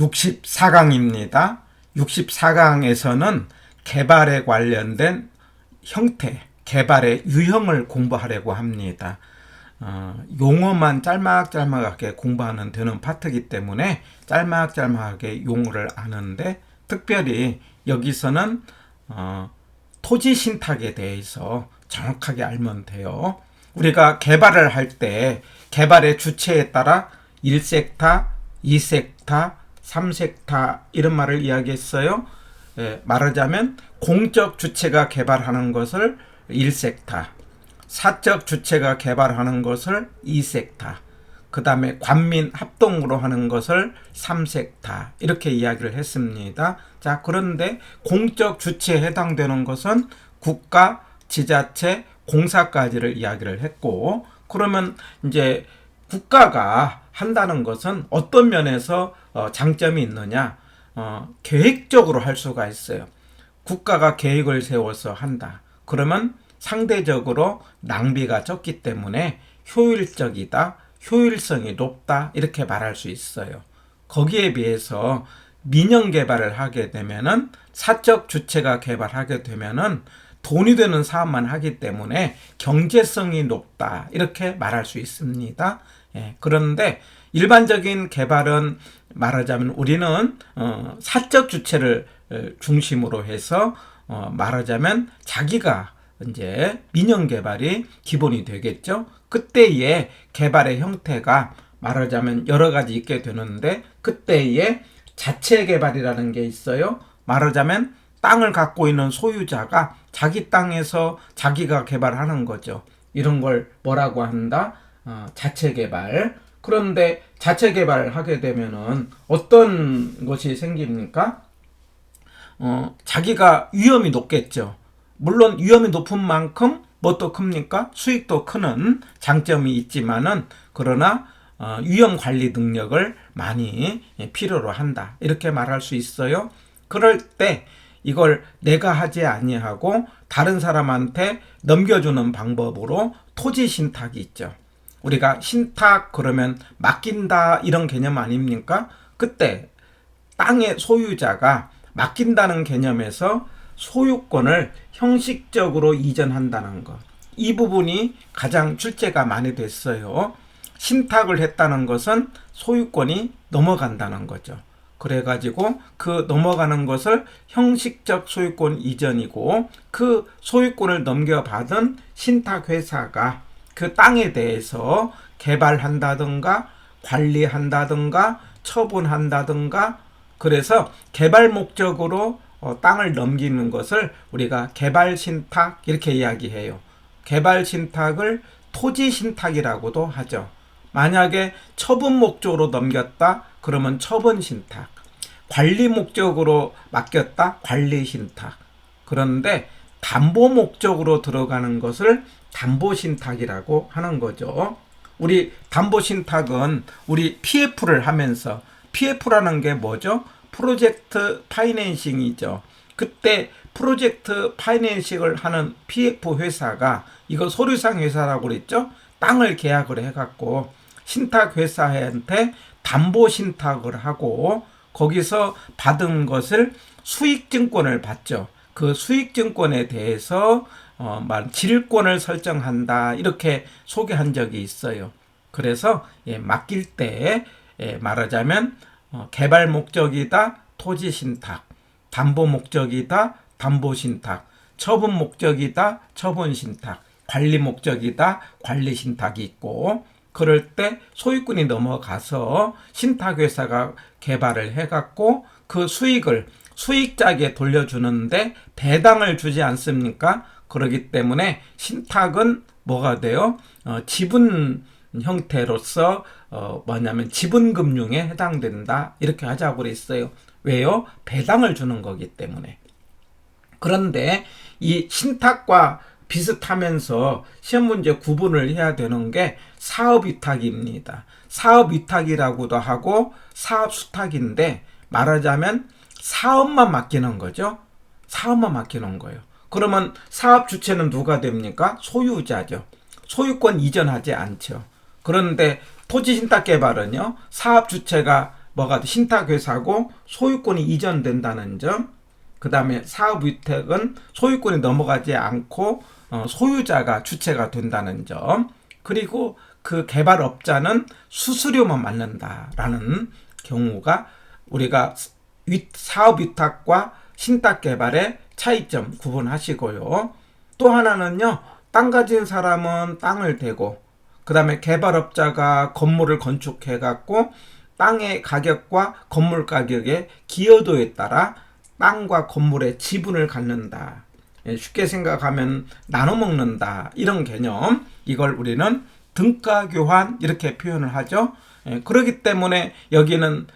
64강입니다. 64강에서는 개발에 관련된 형태, 개발의 유형을 공부하려고 합니다. 어, 용어만 짤막짤막하게 공부하는 되는 파트이기 때문에 짤막짤막하게 용어를 아는데 특별히 여기서는 어, 토지 신탁에 대해서 정확하게 알면 돼요. 우리가 개발을 할 때 개발의 주체에 따라 1섹타, 2섹타, 3섹타 이런 말을 이야기했어요. 예, 말하자면 공적 주체가 개발하는 것을 1섹타, 사적 주체가 개발하는 것을 2섹타, 그 다음에 관민 합동으로 하는 것을 3섹타 이렇게 이야기를 했습니다. 자 그런데 공적 주체에 해당되는 것은 국가, 지자체, 공사까지를 이야기를 했고 그러면 이제 국가가 한다는 것은 어떤 면에서 어, 장점이 있느냐 어, 계획적으로 할 수가 있어요. 국가가 계획을 세워서 한다. 그러면 상대적으로 낭비가 적기 때문에 효율적이다, 효율성이 높다 이렇게 말할 수 있어요. 거기에 비해서 민영 개발을 하게 되면은 사적 주체가 개발하게 되면은 돈이 되는 사업만 하기 때문에 경제성이 높다 이렇게 말할 수 있습니다. 예, 그런데 일반적인 개발은 말하자면 우리는 어, 사적 주체를 어, 중심으로 해서 어, 말하자면 자기가 이제 민영 개발이 기본이 되겠죠. 그때의 개발의 형태가 말하자면 여러 가지 있게 되는데 그때의 자체 개발이라는 게 있어요. 말하자면 땅을 갖고 있는 소유자가 자기 땅에서 자기가 개발하는 거죠. 이런 걸 뭐라고 한다? 어, 자체 개발. 그런데 자체 개발을 하게 되면은 어떤 것이 생깁니까? 어, 자기가 위험이 높겠죠. 물론 위험이 높은 만큼 뭣도 큽니까? 수익도 크는 장점이 있지만은 그러나 어, 위험 관리 능력을 많이 필요로 한다. 이렇게 말할 수 있어요. 그럴 때 이걸 내가 하지 아니하고 다른 사람한테 넘겨주는 방법으로 토지 신탁이 있죠. 우리가 신탁 그러면 맡긴다 이런 개념 아닙니까? 그때 땅의 소유자가 맡긴다는 개념에서 소유권을 형식적으로 이전한다는 것. 이 부분이 가장 출제가 많이 됐어요. 신탁을 했다는 것은 소유권이 넘어간다는 거죠. 그래가지고 그 넘어가는 것을 형식적 소유권 이전이고 그 소유권을 넘겨받은 신탁회사가 그 땅에 대해서 개발한다든가 관리한다든가 처분한다든가 그래서 개발 목적으로 어, 땅을 넘기는 것을 우리가 개발 신탁 이렇게 이야기해요. 개발 신탁을 토지 신탁이라고도 하죠. 만약에 처분 목적으로 넘겼다 그러면 처분 신탁. 관리 목적으로 맡겼다 관리 신탁. 그런데 담보 목적으로 들어가는 것을 담보 신탁이라고 하는 거죠. 우리 담보 신탁은 우리 PF를 하면서 PF라는 게 뭐죠? 프로젝트 파이낸싱이죠. 그때 프로젝트 파이낸싱을 하는 PF 회사가 이거 소류상 회사라고 그랬죠? 땅을 계약을 해갖고 신탁 회사한테 담보 신탁을 하고 거기서 받은 것을 수익증권을 받죠. 그 수익증권에 대해서 어, 말 질권을 설정한다 이렇게 소개한 적이 있어요. 그래서 예, 맡길 때 예, 말하자면 어, 개발 목적이다 토지 신탁, 담보 목적이다 담보 신탁, 처분 목적이다 처분 신탁, 관리 목적이다 관리 신탁이 있고 그럴 때 소유권이 넘어가서 신탁회사가 개발을 해갖고 그 수익을 수익자에게 돌려주는데 배당을 주지 않습니까? 그러기 때문에 신탁은 뭐가 돼요? 어, 지분 형태로서 어, 뭐냐면 지분금융에 해당된다 이렇게 하자고 그랬어요. 왜요? 배당을 주는 거기 때문에. 그런데 이 신탁과 비슷하면서 시험 문제 구분을 해야 되는 게 사업 위탁입니다. 사업 위탁이라고도 하고 사업 수탁인데 말하자면 사업만 맡기는 거죠. 사업만 맡기는 거예요. 그러면 사업 주체는 누가 됩니까? 소유자죠. 소유권 이전하지 않죠. 그런데 토지 신탁 개발은요. 사업 주체가 뭐가 신탁 회사고 소유권이 이전된다는 점. 그 다음에 사업 위탁은 소유권이 넘어가지 않고 어, 소유자가 주체가 된다는 점. 그리고 그 개발업자는 수수료만 맞는다라는 경우가 우리가 위- 사업 위탁과 신탁 개발의 차이점 구분하시고요. 또 하나는요. 땅 가진 사람은 땅을 대고 그 다음에 개발업자가 건물을 건축해 갖고 땅의 가격과 건물 가격의 기여도에 따라 땅과 건물의 지분을 갖는다. 예, 쉽게 생각하면 나눠 먹는다. 이런 개념. 이걸 우리는 등가 교환 이렇게 표현을 하죠. 예, 그렇기 때문에 여기는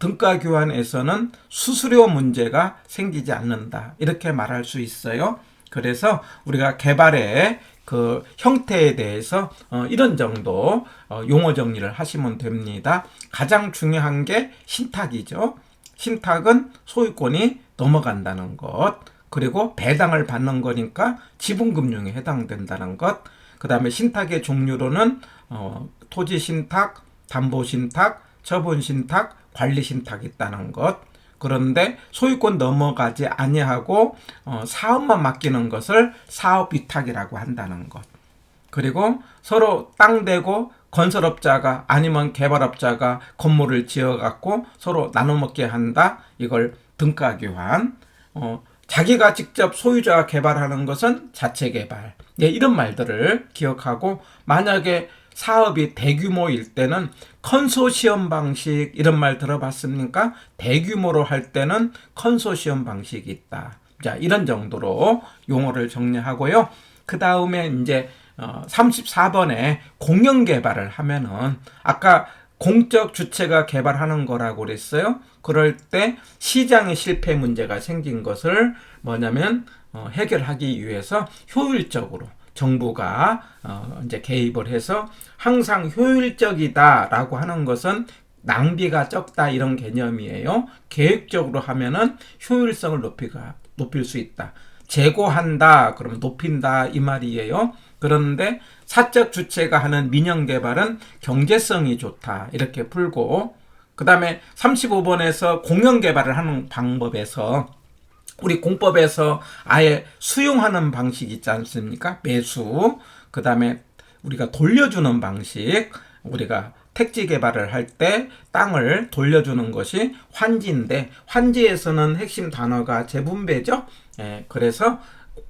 등가 교환에서는 수수료 문제가 생기지 않는다. 이렇게 말할 수 있어요. 그래서 우리가 개발의 그 형태에 대해서 어, 이런 정도 어, 용어 정리를 하시면 됩니다. 가장 중요한 게 신탁이죠. 신탁은 소유권이 넘어간다는 것, 그리고 배당을 받는 거니까 지분금융에 해당된다는 것, 그 다음에 신탁의 종류로는 어, 토지 신탁, 담보 신탁, 처분 신탁, 관리 신탁이 있다는 것. 그런데 소유권 넘어가지 아니하고 어, 사업만 맡기는 것을 사업 위탁이라고 한다는 것. 그리고 서로 땅 대고 건설업자가 아니면 개발업자가 건물을 지어 갖고 서로 나눠 먹게 한다. 이걸 등가 교환. 어, 자기가 직접 소유자가 개발하는 것은 자체 개발. 예, 이런 말들을 기억하고 만약에 사업이 대규모일 때는 컨소시엄 방식 이런 말 들어봤습니까? 대규모로 할 때는 컨소시엄 방식이 있다. 자, 이런 정도로 용어를 정리하고요. 그 다음에 이제 어, 34번에 공영 개발을 하면은 아까 공적 주체가 개발하는 거라고 그랬어요. 그럴 때 시장의 실패 문제가 생긴 것을 뭐냐면 어, 해결하기 위해서 효율적으로 정부가 어, 이제 개입을 해서 항상 효율적이다라고 하는 것은 낭비가 적다 이런 개념이에요. 계획적으로 하면은 효율성을 높이가 높일 수 있다. 재고한다 그러면 높인다 이 말이에요. 그런데 사적 주체가 하는 민영 개발은 경제성이 좋다 이렇게 풀고 그다음에 35번에서 공영 개발을 하는 방법에서 우리 공법에서 아예 수용하는 방식 있지 않습니까? 매수. 그 다음에 우리가 돌려주는 방식. 우리가 택지 개발을 할 때 땅을 돌려주는 것이 환지인데, 환지에서는 핵심 단어가 재분배죠? 예, 그래서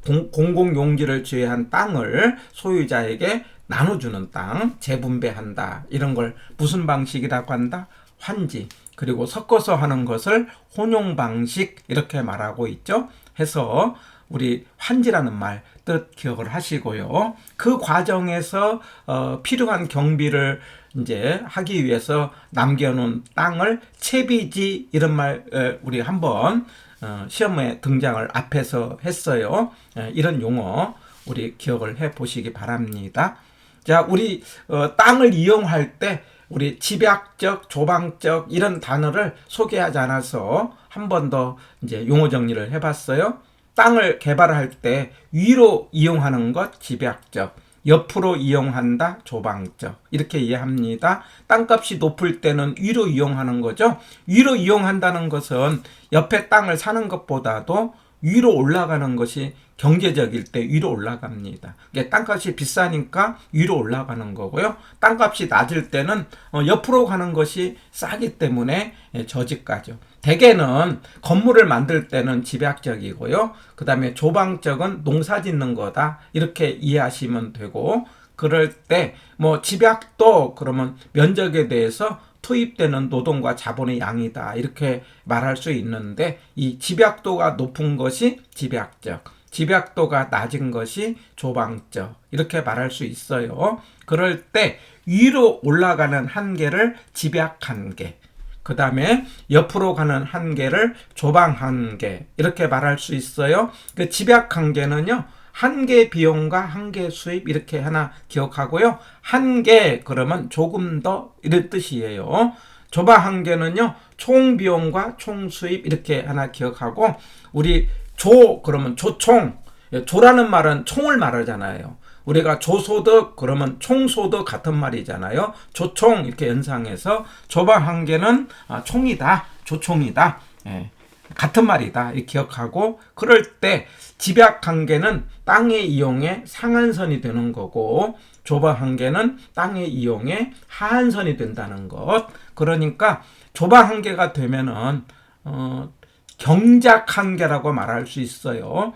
공, 공공 용지를 제외한 땅을 소유자에게 나눠주는 땅, 재분배한다. 이런 걸 무슨 방식이라고 한다? 환지. 그리고 섞어서 하는 것을 혼용 방식 이렇게 말하고 있죠. 해서 우리 환지라는 말 뜻 기억을 하시고요. 그 과정에서 어, 필요한 경비를 이제 하기 위해서 남겨놓은 땅을 채비지 이런 말 에, 우리 한번 어, 시험에 등장을 앞에서 했어요. 에, 이런 용어 우리 기억을 해 보시기 바랍니다. 자, 우리 어, 땅을 이용할 때 우리 집약적, 조방적 이런 단어를 소개하지 않아서 한 번 더 이제 용어 정리를 해봤어요. 땅을 개발할 때 위로 이용하는 것 집약적, 옆으로 이용한다 조방적 이렇게 이해합니다. 땅값이 높을 때는 위로 이용하는 거죠. 위로 이용한다는 것은 옆에 땅을 사는 것보다도 위로 올라가는 것이 경제적일 때 위로 올라갑니다. 이게 땅값이 비싸니까 위로 올라가는 거고요. 땅값이 낮을 때는 어, 옆으로 가는 것이 싸기 때문에 예, 저지가죠. 대개는 건물을 만들 때는 집약적이고요. 그 다음에 조방적은 농사 짓는 거다. 이렇게 이해하시면 되고, 그럴 때 뭐 집약도 그러면 면적에 대해서 투입되는 노동과 자본의 양이다. 이렇게 말할 수 있는데 이 집약도가 높은 것이 집약적, 집약도가 낮은 것이 조방적 이렇게 말할 수 있어요. 그럴 때 위로 올라가는 한계를 집약 한계, 그 다음에 옆으로 가는 한계를 조방 한계 이렇게 말할 수 있어요. 그 집약 한계는요. 한계 비용과 한계 수입 이렇게 하나 기억하고요. 한계 그러면 조금 더 이런 뜻이에요. 조바 한계는요. 총 비용과 총 수입 이렇게 하나 기억하고 우리 조 그러면 조총 조라는 말은 총을 말하잖아요. 우리가 조소득 그러면 총소득 같은 말이잖아요. 조총 이렇게 연상해서 조방 한계는 아, 총이다, 조총이다. 예, 같은 말이다. 이 기억하고 그럴 때 집약 한계는 땅의 이용에 상한선이 되는 거고 조방 한계는 땅의 이용에 하한선이 된다는 것. 그러니까 조방 한계가 되면은 어, 경작 한계라고 말할 수 있어요.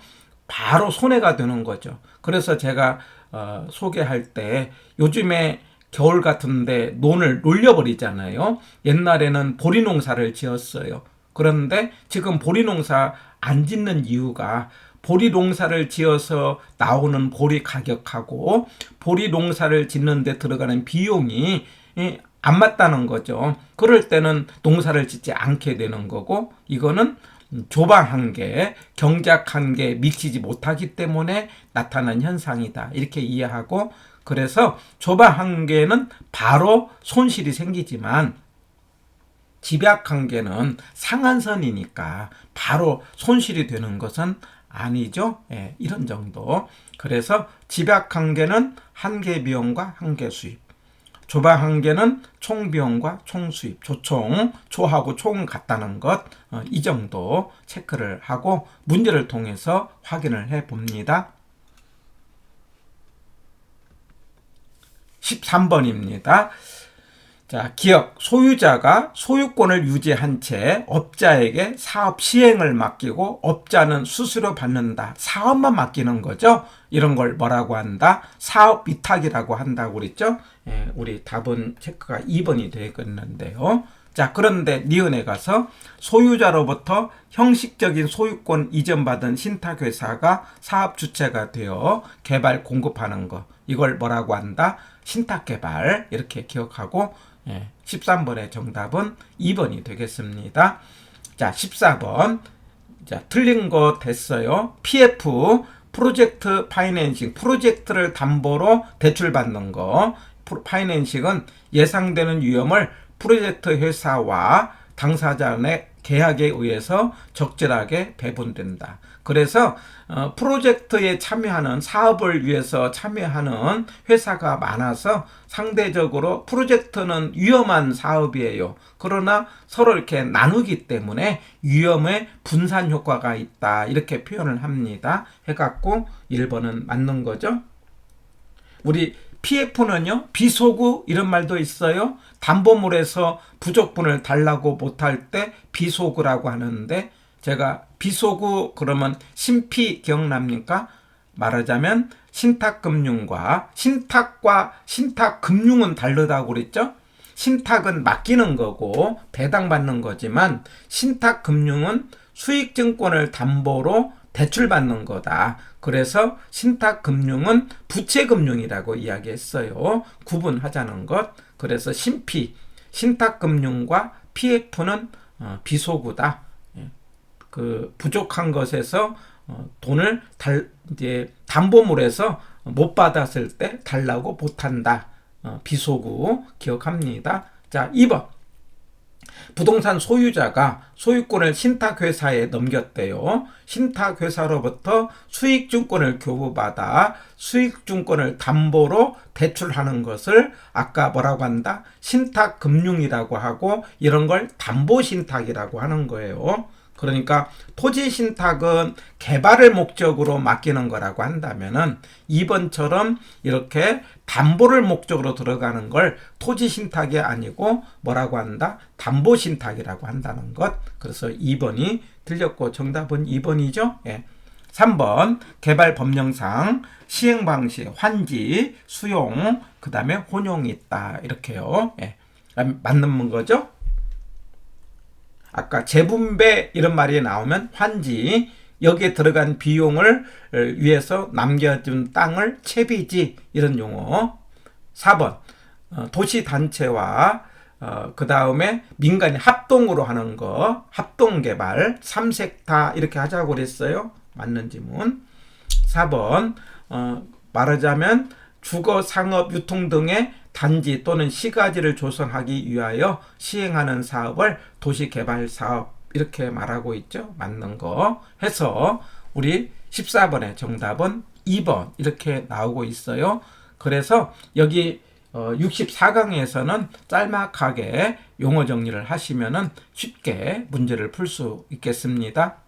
바로 손해가 되는 거죠. 그래서 제가 어, 소개할 때 요즘에 겨울 같은데 논을 놀려버리잖아요. 옛날에는 보리 농사를 지었어요. 그런데 지금 보리 농사 안 짓는 이유가 보리 농사를 지어서 나오는 보리 가격하고 보리 농사를 짓는데 들어가는 비용이 안 맞다는 거죠. 그럴 때는 농사를 짓지 않게 되는 거고 이거는 조방 한계, 경작 한계 미치지 못하기 때문에 나타난 현상이다. 이렇게 이해하고 그래서 조방 한계는 바로 손실이 생기지만 집약 한계는 상한선이니까 바로 손실이 되는 것은 아니죠. 예, 이런 정도. 그래서 집약 한계는 한계 비용과 한계 수입. 조방 한계는 총 비용과 총 수입, 조총, 초하고 총은 같다는 것, 어, 이 정도 체크를 하고 문제를 통해서 확인을 해 봅니다. 13번입니다. 자, 기업 소유자가 소유권을 유지한 채 업자에게 사업 시행을 맡기고 업자는 수수료 받는다. 사업만 맡기는 거죠. 이런 걸 뭐라고 한다? 사업 위탁이라고 한다고 그랬죠. 예, 우리 답은 체크가 2번이 되겠는데요. 자, 그런데 니은에 가서 소유자로부터 형식적인 소유권 이전받은 신탁회사가 사업 주체가 되어 개발 공급하는 거. 이걸 뭐라고 한다? 신탁개발. 이렇게 기억하고 예, 13번의 정답은 2번이 되겠습니다. 자, 14번. 자, 틀린 거 됐어요. PF 프로젝트 파이낸싱 프로젝트를 담보로 대출 받는 거. 파이낸싱은 예상되는 위험을 프로젝트 회사와 당사자 의 계약에 의해서 적절하게 배분된다. 그래서 어, 프로젝트에 참여하는 사업을 위해서 참여하는 회사가 많아서 상대적으로 프로젝트는 위험한 사업이에요. 그러나 서로 이렇게 나누기 때문에 위험의 분산 효과가 있다. 이렇게 표현을 합니다. 해갖고 1번은 맞는 거죠. 우리 PF는요, 비소구 이런 말도 있어요. 담보물에서 부족분을 달라고 못할 때 비소구라고 하는데 제가 비소구 그러면 신피 기억납니까? 말하자면 신탁금융과 신탁과 신탁금융은 다르다고 그랬죠? 신탁은 맡기는 거고 배당받는 거지만 신탁금융은 수익증권을 담보로 대출받는 거다. 그래서 신탁금융은 부채금융이라고 이야기했어요. 구분하자는 것. 그래서 신피, 신탁금융과 PF는 어, 비소구다. 그 부족한 것에서 어, 돈을 달 이제 담보물에서 못 받았을 때 달라고 못한다. 어, 비소구 기억합니다. 자, 2번. 부동산 소유자가 소유권을 신탁회사에 넘겼대요. 신탁회사로부터 수익증권을 교부받아 수익증권을 담보로 대출하는 것을 아까 뭐라고 한다? 신탁금융이라고 하고 이런 걸 담보신탁이라고 하는 거예요. 그러니까 토지 신탁은 개발을 목적으로 맡기는 거라고 한다면은 2번처럼 이렇게 담보를 목적으로 들어가는 걸 토지 신탁이 아니고 뭐라고 한다? 담보 신탁이라고 한다는 것. 그래서 2번이 틀렸고 정답은 2번이죠. 예. 3번 개발 법령상 시행 방식 환지 수용 그다음에 혼용이 있다 이렇게요. 예. 맞는 거죠? 아까 재분배 이런 말이 나오면 환지 여기에 들어간 비용을 위해서 남겨준 땅을 채비지 이런 용어. 4번 어, 도시단체와 어, 그 다음에 민간이 합동으로 하는 거 합동 개발 삼색타 이렇게 하자고 그랬어요. 맞는 지문. 4번 어, 말하자면 주거, 상업, 유통 등의 단지 또는 시가지를 조성하기 위하여 시행하는 사업을 도시개발사업 이렇게 말하고 있죠. 맞는 거 해서 우리 14번의 정답은 2번 이렇게 나오고 있어요. 그래서 여기 어, 64강에서는 짤막하게 용어 정리를 하시면은 쉽게 문제를 풀 수 있겠습니다.